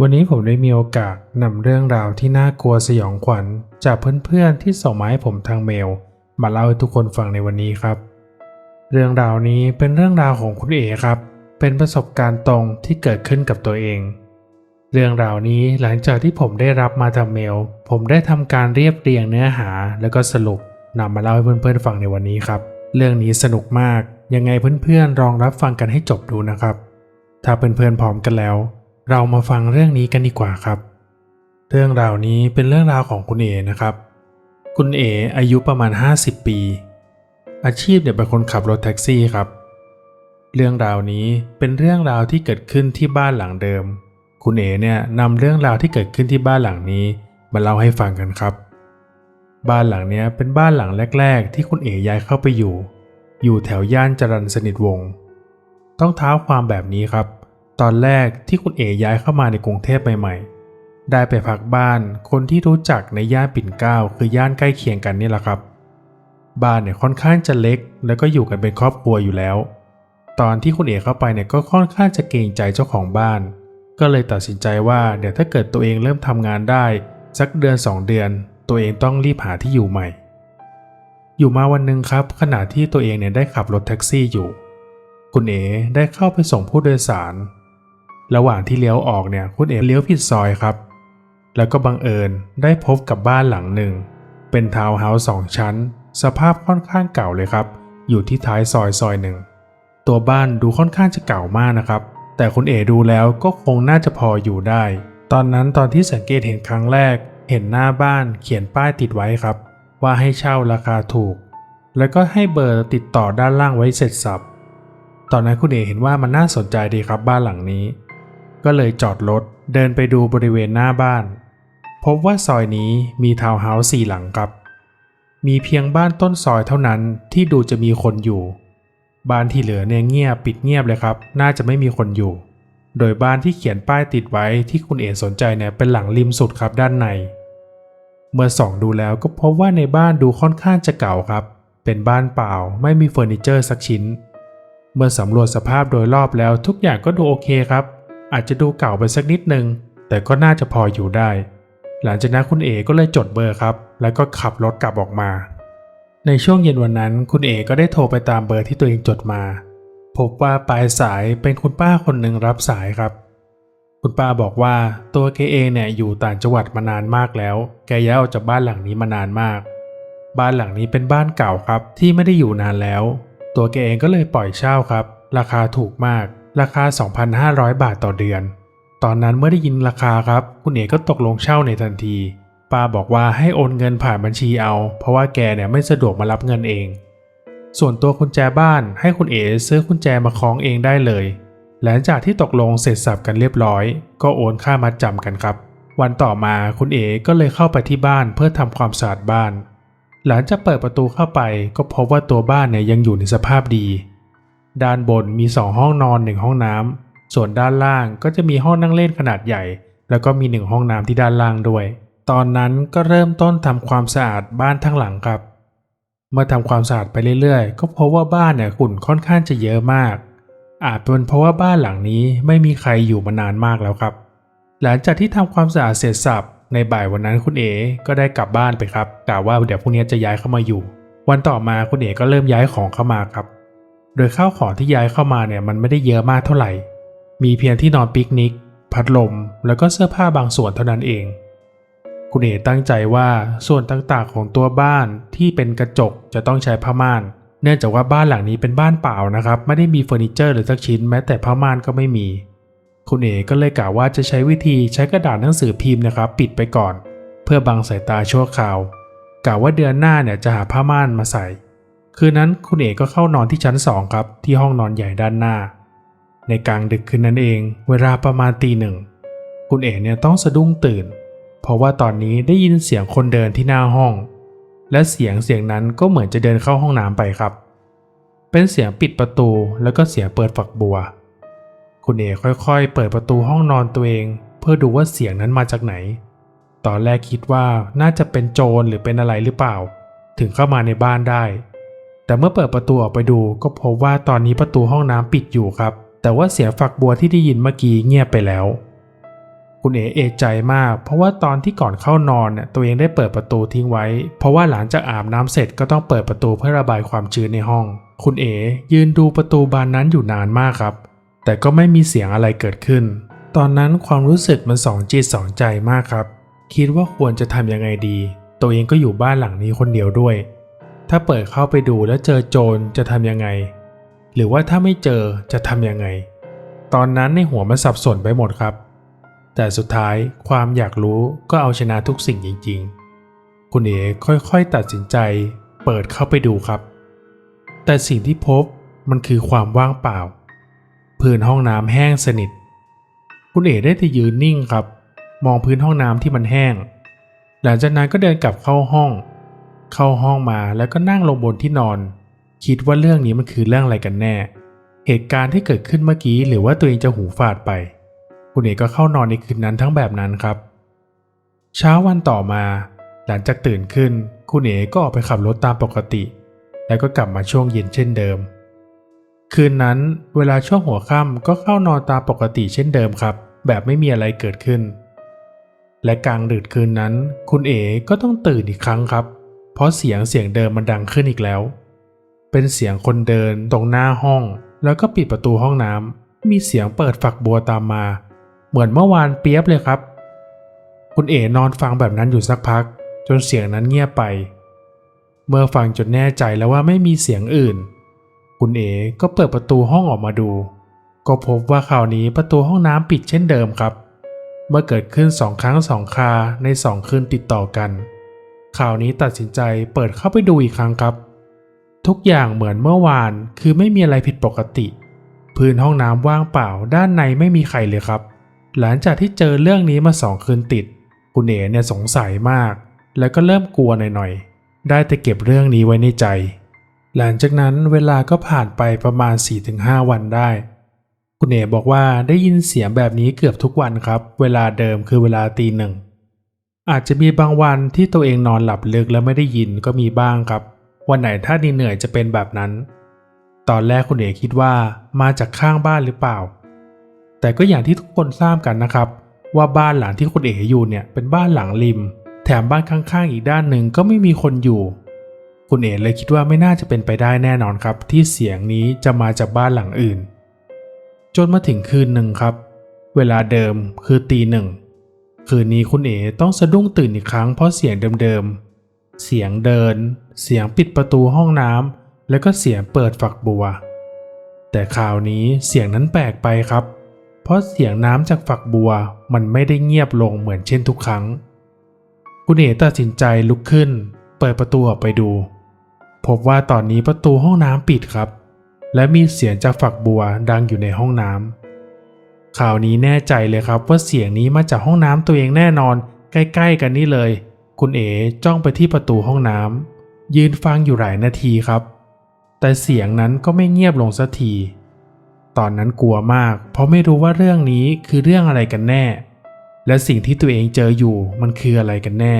วันนี้ผมได้มีโอกาสนำเรื่องราวที่น่ากลัวสยองขวัญ จากเพื่อนๆที่ส่งมาให้ผมทางเมล มาเล่าให้ทุกคนฟังในวันนี้ครับ เรื่องราวนี้เป็นเรื่องราวของคุณเอครับ เป็นประสบการณ์ตรงที่เกิดขึ้นกับตัวเอง เรื่องราวนี้หลังจากที่ผมได้รับมาทางเมล ผมได้ทำการเรียบเรียงเนื้อหา แล้วก็สรุปนำมาเล่าให้เพื่อนๆฟังในวันนี้ครับ เรื่องนี้สนุกมากยังไงเพื่อนๆลองรับฟังกันให้จบดูนะครับ ถ้าเพื่อนๆพร้อมกันแล้ว เรามาฟังเรื่องนี้กันดีกว่าครับ เรื่องราวนี้เป็นเรื่องราวของคุณเอนะครับ คุณเออายุประมาณ 50 ปี อาชีพเนี่ยเป็นคนขับรถแท็กซี่ครับ เรื่องราวนี้เป็นเรื่องราวที่เกิดขึ้นที่บ้านหลังเดิม คุณเอเนี่ยนำเรื่องราวที่เกิดขึ้นที่บ้านหลังนี้มาเล่าให้ฟังกันครับ บ้านหลังเนี้ยเป็นบ้านหลังแรก ๆ ที่คุณเอย้ายเข้าไปอยู่ อยู่แถวย่านจรัญสนิทวงศ์ต้องเท้าความแบบนี้ครับ ตอนแรกที่คุณเอ๋ย้ายเข้ามาในกรุงเทพใหม่ๆ ได้ไปพักบ้านคนที่รู้จักในย่านปิ่นเกล้าคือย่านใกล้เคียงกันนี่แหละครับ บ้านเนี่ยค่อนข้างจะเล็ก แล้วก็อยู่กันเป็นครอบครัวอยู่แล้ว ตอนที่คุณเอ๋เข้าไปเนี่ยก็ค่อนข้างจะเกรงใจเจ้าของบ้าน ก็เลยตัดสินใจว่าเดี๋ยวถ้าเกิดตัวเองเริ่มทำงานได้ สักเดือน 2 เดือน ตัวเองต้องรีบหาที่อยู่ใหม่ อยู่มาวันหนึ่งครับ ขณะที่ตัวเองเนี่ยได้ขับรถแท็กซี่อยู่ คุณเอ๋ได้เข้าไปส่งผู้โดยสาร ระหว่างที่เลี้ยวออกเนี่ยคุณเอ๋เลี้ยวผิดซอยครับ แล้วก็บังเอิญได้พบกับบ้านหลังหนึ่ง เป็นทาวน์เฮาส์สองชั้น สภาพค่อนข้างเก่าเลยครับ อยู่ที่ท้ายซอยซอยหนึ่ง ตัวบ้านดูค่อนข้างจะเก่ามากนะครับ แต่คุณเอ๋ดูแล้วก็คงน่าจะพออยู่ได้ ตอนนั้นตอนที่สังเกตเห็นครั้งแรก เห็นหน้าบ้านเขียนป้ายติดไว้ครับ ว่าให้เช่าราคาถูก แล้วก็ให้เบอร์ติดต่อด้านล่างไว้เสร็จสับ ตอนนั้นคุณเอ๋เห็นว่ามันน่าสนใจดีครับบ้านหลังนี้ ก็เลยจอดรถเดินไปดูบริเวณหน้าบ้าน พบว่าซอยนี้มีทาวน์เฮาส์สี่หลังครับ มีเพียงบ้านต้นซอยเท่านั้นที่ดูจะมีคนอยู่ บ้านที่เหลือเนี่ยเงียบปิดเงียบเลยครับ น่าจะไม่มีคนอยู่ โดยบ้านที่เขียนป้ายติดไว้ที่คุณเอ๋สนใจเนี่ยเป็นหลังริมสุดครับด้านใน เมื่อส่องดูแล้วก็พบว่าในบ้านดูค่อนข้างจะเก่าครับ เป็นบ้านเปล่าไม่มีเฟอร์นิเจอร์สักชิ้นเมื่อสำรวจสภาพโดยรอบแล้วทุกอย่างก็ดูโอเคครับ อาจจะดูเก่าไปสักนิดนึง แต่ก็น่าจะพออยู่ได้ หลังจากนั้นคุณเอก็เลยจดเบอร์ครับ แล้วก็ขับรถกลับออกมา ในช่วงเย็นวันนั้น คุณเอก็ได้โทรไปตามเบอร์ที่ตัวเองจดมา พบว่าปลายสายเป็นคุณป้าคนหนึ่งรับสายครับ คุณป้าบอกว่าตัวแกเองเนี่ยอยู่ต่างจังหวัดมานานมากแล้ว แกย้ายออกจากบ้านหลังนี้มานานมาก บ้านหลังนี้เป็นบ้านเก่าครับที่ไม่ได้อยู่นานแล้ว ตัวแกเองก็เลยปล่อยเช่าครับ ราคาถูกมาก ราคา 2,500 บาทต่อเดือน ตอนนั้นเมื่อได้ยินราคาครับ คุณเอกก็ตกลงเช่าในทันทีป้าบอกว่าให้โอนเงินผ่านบัญชีเอา เพราะว่าแกเนี่ยไม่สะดวกมารับเงินเอง ส่วนตัวกุญแจบ้านให้คุณเอ๋ซื้อกุญแจมาคล้องเองได้เลย หลังจากที่ตกลงเสร็จสับกันเรียบร้อย ก็โอนค่ามัดจำกันครับ วันต่อมาคุณเอ๋ก็เลยเข้าไปที่บ้านเพื่อทำความสะอาดบ้าน หลังจากเปิดประตูเข้าไปก็พบว่าตัวบ้านเนี่ยยังอยู่ในสภาพดี ด้านบนมี 2 ห้องนอน 1 ห้องน้ำ ส่วนด้านล่างก็จะมีห้องนั่งเล่นขนาดใหญ่ แล้วก็มี1ห้องน้ำที่ด้านล่างด้วย ตอนนั้นก็เริ่มต้นทำความสะอาดบ้านทั้งหลังครับ เมื่อทำความสะอาดไปเรื่อยๆ ก็พบว่าบ้านเนี่ยฝุ่นค่อนข้างจะเยอะมาก อาจเป็นเพราะว่าบ้านหลังนี้ไม่มีใครอยู่มานานมากแล้วครับ หลังจากที่ทำความสะอาดเสร็จสับในบ่ายวันนั้นคุณเอ๋ก็ได้กลับบ้านไปครับกล่าวว่าเดี๋ยวพรุ่งนี้จะย้ายเข้ามาอยู่ วันต่อมาคุณเอ๋ก็เริ่มย้ายของเข้ามาครับ โดยข้าวของที่ย้ายเข้ามาเนี่ยมันไม่ได้เยอะมากเท่าไหร่ มีเพียงที่นอนปิกนิก พัดลม แล้วก็เสื้อผ้าบางส่วนเท่านั้นเอง คุณเอ๋ตั้งใจว่าส่วนต่างๆของตัวบ้านที่เป็นกระจกจะต้องใช้ผ้าม่าน เนื่องจากว่าบ้านหลังนี้เป็นบ้านเปล่านะครับ ไม่ได้มีเฟอร์นิเจอร์เลยสักชิ้นแม้แต่ผ้าม่านก็ไม่มี คุณเอ๋ก็เลยกล่าวว่าจะใช้วิธีใช้กระดาษหนังสือพิมพ์นะครับ ปิดไปก่อน เพื่อบังสายตาชั่วคราวกล่าวว่าเดือนหน้าเนี่ยจะหาผ้าม่านมาใส่ คืนนั้นคุณเอกก็เข้านอนที่ชั้นสองครับ ที่ห้องนอนใหญ่ด้านหน้า ในกลางดึกคืนนั้นเอง เวลาประมาณตีหนึ่ง คุณเอกเนี่ยต้องสะดุ้งตื่น เพราะว่าตอนนี้ได้ยินเสียงคนเดินที่หน้าห้อง และเสียงเสียงนั้นก็เหมือนจะเดินเข้าห้องน้ำไปครับ เป็นเสียงปิดประตูแล้วก็เสียงเปิดฝักบัว คุณเอกค่อยๆ เปิดประตูห้องนอนตัวเอง เพื่อดูว่าเสียงนั้นมาจากไหน ตอนแรกคิดว่าน่าจะเป็นโจรหรือเป็นอะไรหรือเปล่า ถึงเข้ามาในบ้านได้ แต่เมื่อเปิดประตูออกไปดูก็พบว่าตอนนี้ประตูห้องน้ำปิดอยู่ครับ แต่ว่าเสียงฝักบัวที่ได้ยินเมื่อกี้เงียบไปแล้ว คุณเอ๋เอะใจมาก เพราะว่าตอนที่ก่อนเข้านอนเนี่ยตัวเองได้เปิดประตูทิ้งไว้ เพราะว่าหลังจากอาบน้ำเสร็จก็ต้องเปิดประตูเพื่อระบายความชื้นในห้อง คุณเอ๋ยืนดูประตูบานนั้นอยู่นานมากครับ แต่ก็ไม่มีเสียงอะไรเกิดขึ้น ตอนนั้นความรู้สึกมันสองจิตสองใจมากครับ คิดว่าควรจะทำยังไงดี ตัวเองก็อยู่บ้านหลังนี้คนเดียวด้วย ถ้าเปิดเข้าไปดูแล้วเจอโจรจะทำยังไง หรือว่าถ้าไม่เจอจะทำยังไง ตอนนั้นในหัวมันสับสนไปหมดครับ แต่สุดท้ายความอยากรู้ก็เอาชนะทุกสิ่งจริง ๆ คุณเอ๋ค่อยๆตัดสินใจ เปิดเข้าไปดูครับ แต่สิ่งที่พบมันคือความว่างเปล่า พื้นห้องน้ำแห้งสนิท คุณเอ๋ได้แต่ยืนนิ่งครับ มองพื้นห้องน้ำที่มันแห้ง หลังจากนั้นก็เดินกลับเข้าห้อง เข้าห้องมาแล้วก็นั่งลงบนที่นอน คิดว่าเรื่องนี้มันคือเรื่องอะไรกันแน่ เหตุการณ์ที่เกิดขึ้นเมื่อกี้หรือว่าตัวเองจะหูฝาดไป คุณเอกก็เข้านอนในคืนนั้นทั้งแบบนั้นครับ เช้าวันต่อมา หลังจากตื่นขึ้น คุณเอกก็ออกไปขับรถตามปกติ แล้วก็กลับมาช่วงเย็นเช่นเดิม คืนนั้นเวลาช่วงหัวค่ำก็เข้านอนตามปกติเช่นเดิมครับ แบบไม่มีอะไรเกิดขึ้นและกลางดึกคืนนั้น คุณเอ๋ก็ต้องตื่นอีกครั้งครับ เพราะเสียงเสียงเดิมมันดังขึ้นอีกแล้ว เป็นเสียงคนเดินตรงหน้าห้อง แล้วก็ปิดประตูห้องน้ำมีเสียงเปิดฝักบัวตามมา เหมือนเมื่อวานเปียบเลยครับ คุณเอ๋นอนฟังแบบนั้นอยู่สักพัก จนเสียงนั้นเงียบไป เมื่อฟังจนแน่ใจแล้วว่าไม่มีเสียงอื่น คุณเอ๋ก็เปิดประตูห้องออกมาดู ก็พบว่าคราวนี้ประตูห้องน้ำปิดเช่นเดิมครับ เมื่อเกิดขึ้นสองครั้งสองคาในสองคืนติดต่อกัน ข่าวนี้ตัดสินใจเปิดเข้าไปดูอีกครั้งครับ ทุกอย่างเหมือนเมื่อวานคือไม่มีอะไรผิดปกติ พื้นห้องน้ำว่างเปล่าด้านในไม่มีใครเลยครับ หลังจากที่เจอเรื่องนี้มาสองคืนติด คุณเอ๋เนี่ยสงสัยมาก แล้วก็เริ่มกลัวหน่อยๆ ได้แต่เก็บเรื่องนี้ไว้ในใจ หลังจากนั้นเวลาก็ผ่านไปประมาณ 4-5 วันได้คุณเอ๋บอกว่าได้ยินเสียงแบบนี้เกือบทุกวันครับ เวลาเดิมคือเวลาตีหนึ่ง อาจจะมีบางวันที่ตัวเองนอนหลับลึกแล้วไม่ได้ยินก็มีบ้างครับ วันไหนถ้าเหนื่อยจะเป็นแบบนั้น ตอนแรกคุณเอ๋คิดว่ามาจากข้างบ้านหรือเปล่า แต่ก็อย่างที่ทุกคนทราบกันนะครับ ว่าบ้านหลังที่คุณเอ๋อยู่เนี่ยเป็นบ้านหลังริม แถมบ้านข้างๆอีกด้านหนึ่งก็ไม่มีคนอยู่ คุณเอ๋เลยคิดว่าไม่น่าจะเป็นไปได้แน่นอนครับ ที่เสียงนี้จะมาจากบ้านหลังอื่น จนมาถึงคืนหนึ่งครับ เวลาเดิมคือตีหนึ่ง คืนนี้คุณเอ๋ต้องสะดุ้งตื่นอีกครั้งเพราะเสียงเดิมๆ เสียงเดิน เสียงปิดประตูห้องน้ำแล้วก็เสียงเปิดฝักบัว แต่คราวนี้เสียงนั้นแปลกไปครับ เพราะเสียงน้ำจากฝักบัวมันไม่ได้เงียบลงเหมือนเช่นทุกครั้ง คุณเอ๋ตัดสินใจลุกขึ้น เปิดประตูออกไปดู พบว่าตอนนี้ประตูห้องน้ำปิดครับ และมีเสียงจากฝักบัวดังอยู่ในห้องน้ำ ข่าวนี้แน่ใจเลยครับว่าเสียงนี้มาจากห้องน้ำตัวเองแน่นอน ใกล้ๆกันนี่เลย คุณเอ๋จ้องไปที่ประตูห้องน้ำยืนฟังอยู่หลายนาทีครับ แต่เสียงนั้นก็ไม่เงียบลงสักที ตอนนั้นกลัวมาก เพราะไม่รู้ว่าเรื่องนี้คือเรื่องอะไรกันแน่ และสิ่งที่ตัวเองเจออยู่มันคืออะไรกันแน่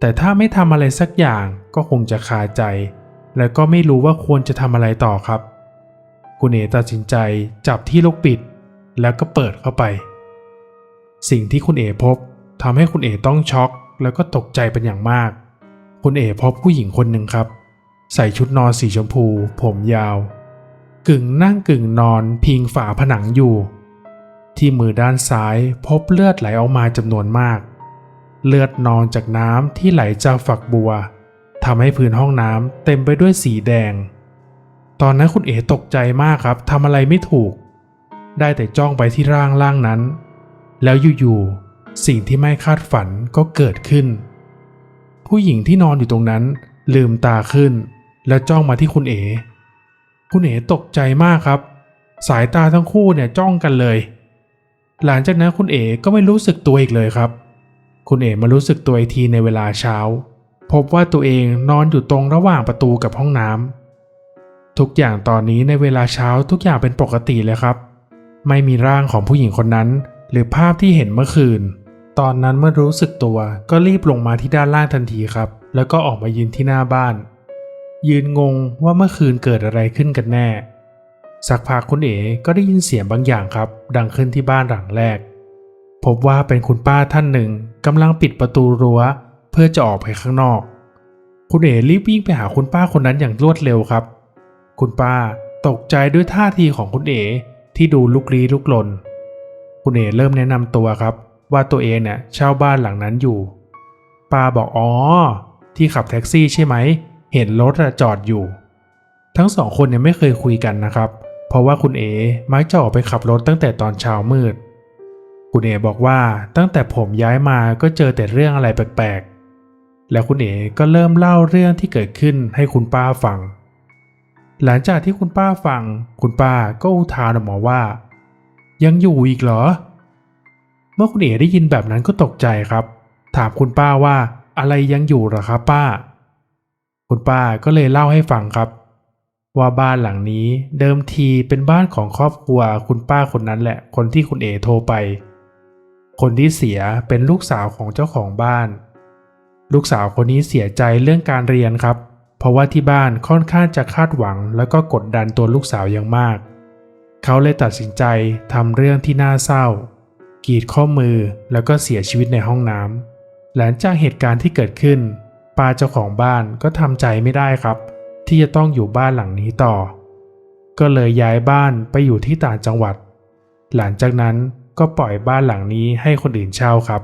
แต่ถ้าไม่ทำอะไรสักอย่างก็คงจะคาใจ และก็ไม่รู้ว่าควรจะทำอะไรต่อครับ คุณเอ๋ตัดสินใจจับที่ลูกปิด แล้วก็เปิดเข้าไป สิ่งที่คุณเอ๋พบทำให้คุณเอ๋ต้องช็อก แล้วก็ตกใจเป็นอย่างมาก คุณเอ๋พบผู้หญิงคนหนึ่งครับ ใส่ชุดนอนสีชมพู ผมยาว กึ่งนั่งกึ่งนอนพิงฝาผนังอยู่ ที่มือด้านซ้ายพบเลือดไหลออกมาจำนวนมาก เลือดนองจากน้ำที่ไหลจากฝักบัวทำให้พื้นห้องน้ำเต็มไปด้วยสีแดง ตอนนั้นคุณเอ๋ตกใจมากครับทำอะไรไม่ถูก ได้แต่จ้องไปที่ร่างร่างนั้น แล้วอยู่ๆสิ่งที่ไม่คาดฝันก็เกิดขึ้น ผู้หญิงที่นอนอยู่ตรงนั้นลืมตาขึ้น และจ้องมาที่คุณเอ๋คุณเอ๋ตกใจมากครับ สายตาทั้งคู่เนี่ยจ้องกันเลย หลังจากนั้นคุณเอ๋ก็ไม่รู้สึกตัวอีกเลยครับ คุณเอ๋มารู้สึกตัวอีกทีในเวลาเช้า พบว่าตัวเองนอนอยู่ตรงระหว่างประตูกับห้องน้ำทุกอย่างตอนนี้ในเวลาเช้าทุกอย่างเป็นปกติเลยครับ ไม่มีร่างของผู้หญิงคนนั้น หรือภาพที่เห็นเมื่อคืน ตอนนั้นเมื่อรู้สึกตัวก็รีบลงมาที่ด้านล่างทันทีครับ แล้วก็ออกมายืนที่หน้าบ้าน ยืนงงว่าเมื่อคืนเกิดอะไรขึ้นกันแน่ สักพักคุณเอ๋ก็ได้ยินเสียงบางอย่างครับ ดังขึ้นที่บ้านหลังแรก พบว่าเป็นคุณป้าท่านหนึ่งกำลังปิดประตูรั้ว เพื่อจะออกไปข้างนอก คุณเอ๋รีบวิ่งไปหาคุณป้าคนนั้นอย่างรวดเร็วครับ คุณป้าตกใจด้วยท่าทีของคุณเอ๋ ที่ดูลุกลี้ลุกลน คุณเอเริ่มแนะนำตัวครับ ว่าตัวเองเนี่ยเช่าบ้านหลังนั้นอยู่ป้าบอกอ๋อ ที่ขับแท็กซี่ใช่ไหม เห็นรถอะจอดอยู่ ทั้งสองคนเนี่ยไม่เคยคุยกันนะครับ เพราะว่าคุณเอมักจะออกไปขับรถตั้งแต่ตอนเช้ามืด คุณเอบอกว่าตั้งแต่ผมย้ายมาก็เจอแต่เรื่องอะไรแปลกๆ แล้วคุณเอก็เริ่มเล่าเรื่องที่เกิดขึ้นให้คุณป้าฟัง หลังจากที่คุณป้าฟัง คุณป้าก็อุทานออกมาว่า ยังอยู่อีกเหรอ เมื่อคุณเอ๋ได้ยินแบบนั้นก็ตกใจครับ ถามคุณป้าว่าอะไรยังอยู่เหรอครับป้า คุณป้าก็เลยเล่าให้ฟังครับ ว่าบ้านหลังนี้เดิมทีเป็นบ้านของครอบครัวคุณป้าคนนั้นแหละ คนที่คุณเอ๋โทรไป คนที่เสียเป็นลูกสาวของเจ้าของบ้าน ลูกสาวคนนี้เสียใจเรื่องการเรียนครับ เพราะว่าที่บ้านค่อนข้างจะคาดหวังแล้วก็กดดันตัวลูกสาวอย่างมาก เขาเลยตัดสินใจทำเรื่องที่น่าเศร้า กีดข้อมือแล้วก็เสียชีวิตในห้องน้ำหลังจากเหตุการณ์ที่เกิดขึ้นปาเจ้าของบ้านก็ทำใจไม่ได้ครับ ที่จะต้องอยู่บ้านหลังนี้ต่อ ก็เลยย้ายบ้านไปอยู่ที่ต่างจังหวัด หลังจากนั้นก็ปล่อยบ้านหลังนี้ให้คนอื่นเช่าครับ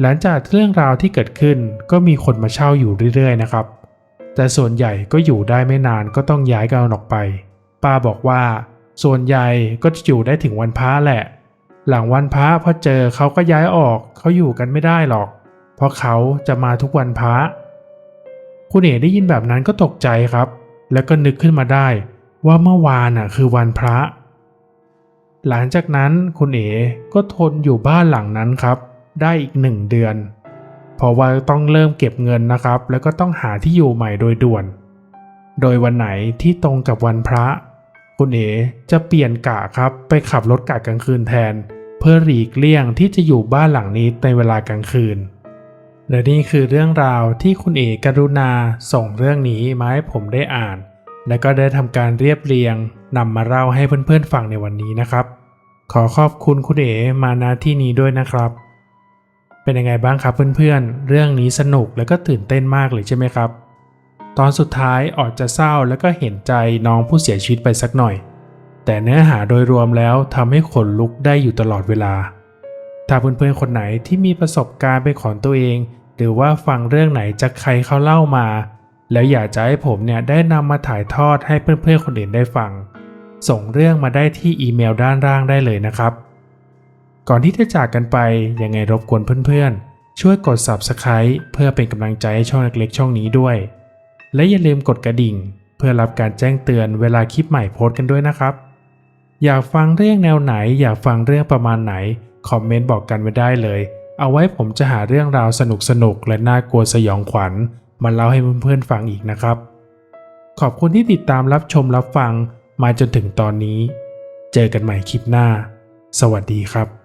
หลังจากเรื่องราวที่เกิดขึ้นก็มีคนมาเช่าอยู่เรื่อยๆนะครับ แต่ส่วนใหญ่ก็อยู่ได้ไม่นานก็ต้องย้ายกันออกไป ป้าบอกว่า ส่วนใหญ่ก็จะอยู่ได้ถึงวันพระแหละ หลังวันพระพอเจอเขาก็ย้ายออกเขาอยู่กันไม่ได้หรอก เพราะเขาจะมาทุกวันพระคุณเอ๋ได้ยินแบบนั้นก็ตกใจครับ แล้วก็นึกขึ้นมาได้ว่าเมื่อวานน่ะคือวันพระ หลังจากนั้นคุณเอ๋ก็ทนอยู่บ้านหลังนั้นครับ ได้อีกหนึ่งเดือน เพราะว่าต้องเริ่มเก็บเงินนะครับ แล้วก็ต้องหาที่อยู่ใหม่โดยด่วน โดยวันไหนที่ตรงกับวันพระ คุณเอ๋จะเปลี่ยนกะครับไปขับรถกะกลางคืนแทน เพื่อหลีกเลี่ยงที่จะอยู่บ้านหลังนี้ในเวลากลางคืน และนี่คือเรื่องราวที่คุณเอ๋กรุณาส่งเรื่องนี้มาให้ผมได้อ่าน และก็ได้ทำการเรียบเรียงนำมาเล่าให้เพื่อนๆฟังในวันนี้นะครับ ขอขอบคุณคุณเอ๋มาณที่นี้ด้วยนะครับ เป็นยังไงบ้างครับเพื่อนๆ เรื่องนี้สนุกและก็ตื่นเต้นมากเลยใช่ไหมครับ ตอนสุดท้ายออกจะเศร้าแล้วก็เห็นใจน้องผู้เสียชีวิตไปสักหน่อย แต่เนื้อหาโดยรวมแล้วทำให้ขนลุกได้อยู่ตลอดเวลา ถ้าเพื่อนๆคนไหนที่มีประสบการณ์เป็นของตัวเอง หรือว่าฟังเรื่องไหนจากใครเขาเล่ามา แล้วอยากจะให้ผมเนี่ยได้นำมาถ่ายทอดให้เพื่อนๆคนอื่นได้ฟัง ส่งเรื่องมาได้ที่อีเมลด้านล่างได้เลยนะครับ ก่อนที่จะจากกันไปยังไงรบกวนเพื่อนๆ ช่วยกด Subscribe เพื่อเป็นกำลังใจให้ช่องเล็กๆ ช่องนี้ด้วย และอย่าลืมกดกระดิ่ง เพื่อรับการแจ้งเตือนเวลาคลิปใหม่โพสต์กันด้วยนะครับ อยากฟังเรื่องแนวไหน อยากฟังเรื่องประมาณไหน คอมเมนต์บอกกันไว้ได้เลย เอาไว้ผมจะหาเรื่องราวสนุกๆและน่ากลัวสยองขวัญมาเล่าให้เพื่อนๆฟังอีกนะครับ ขอบคุณที่ติดตามรับชมรับฟังมาจนถึงตอนนี้ เจอกันใหม่คลิปหน้า สวัสดีครับ